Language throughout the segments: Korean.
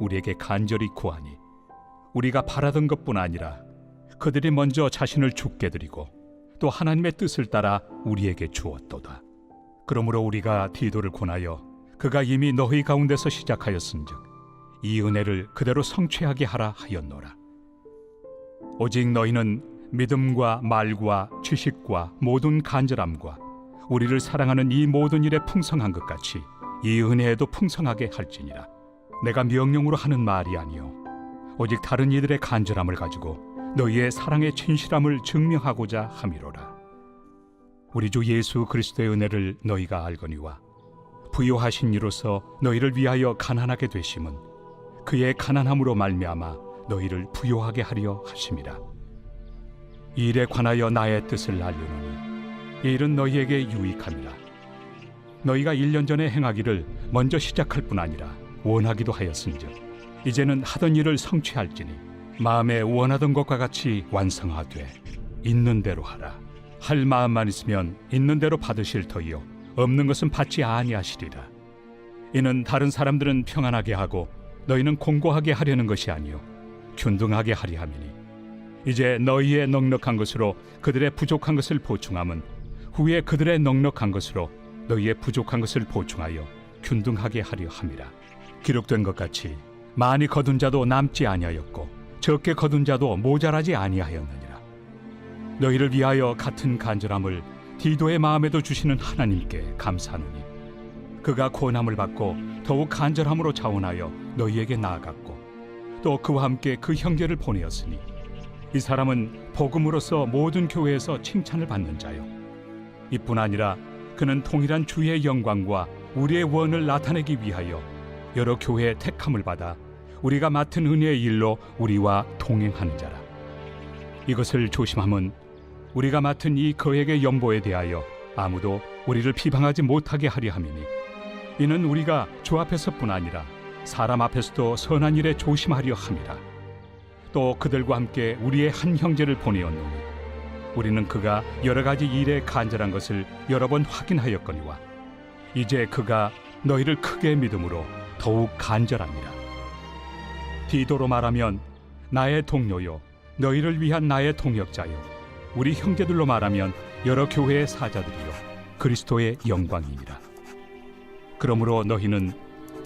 우리에게 간절히 구하니 우리가 바라던 것뿐 아니라 그들이 먼저 자신을 죽게 드리고 또 하나님의 뜻을 따라 우리에게 주었도다. 그러므로 우리가 디도를 권하여 그가 이미 너희 가운데서 시작하였은즉 이 은혜를 그대로 성취하게 하라 하였노라. 오직 너희는 믿음과 말과 지식과 모든 간절함과 우리를 사랑하는 이 모든 일에 풍성한 것 같이 이 은혜에도 풍성하게 할지니라. 내가 명령으로 하는 말이 아니요 오직 다른 이들의 간절함을 가지고 너희의 사랑의 진실함을 증명하고자 함이로라. 우리 주 예수 그리스도의 은혜를 너희가 알거니와 부요하신 이로서 너희를 위하여 가난하게 되심은 그의 가난함으로 말미암아 너희를 부요하게 하려 하심이라. 이 일에 관하여 나의 뜻을 알려노니 이 일은 너희에게 유익함이라. 너희가 1년 전에 행하기를 먼저 시작할 뿐 아니라 원하기도 하였은즉 이제는 하던 일을 성취할지니 마음에 원하던 것과 같이 완성하되 있는 대로 하라. 할 마음만 있으면 있는 대로 받으실 터이요 없는 것은 받지 아니하시리라. 이는 다른 사람들은 평안하게 하고 너희는 공고하게 하려는 것이 아니요 균등하게 하리 함이니 이제 너희의 넉넉한 것으로 그들의 부족한 것을 보충함은 후에 그들의 넉넉한 것으로 너희의 부족한 것을 보충하여 균등하게 하려 함이라. 기록된 것 같이 많이 거둔 자도 남지 아니하였고 적게 거둔 자도 모자라지 아니하였느니라. 너희를 위하여 같은 간절함을 디도의 마음에도 주시는 하나님께 감사하노니 그가 고난을 받고 더욱 간절함으로 자원하여 너희에게 나아갔고 또 그와 함께 그 형제를 보내었으니 이 사람은 복음으로서 모든 교회에서 칭찬을 받는 자요 이뿐 아니라 그는 통일한 주의 영광과 우리의 원을 나타내기 위하여 여러 교회의 택함을 받아 우리가 맡은 은혜의 일로 우리와 동행하는 자라. 이것을 조심함은 우리가 맡은 이 거액의 연보에 대하여 아무도 우리를 비방하지 못하게 하려 함이니 이는 우리가 주 앞에서뿐 아니라 사람 앞에서도 선한 일에 조심하려 함이라. 또 그들과 함께 우리의 한 형제를 보내었노니 우리는 그가 여러 가지 일에 간절한 것을 여러 번 확인하였거니와 이제 그가 너희를 크게 믿음으로 더욱 간절합니다. 디도로 말하면 나의 동료요 너희를 위한 나의 동역자요 우리 형제들로 말하면 여러 교회의 사자들이요 그리스도의 영광이니라. 그러므로 너희는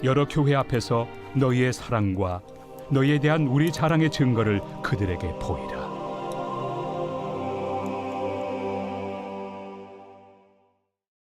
여러 교회 앞에서 너희의 사랑과 너희에 대한 우리 자랑의 증거를 그들에게 보이라.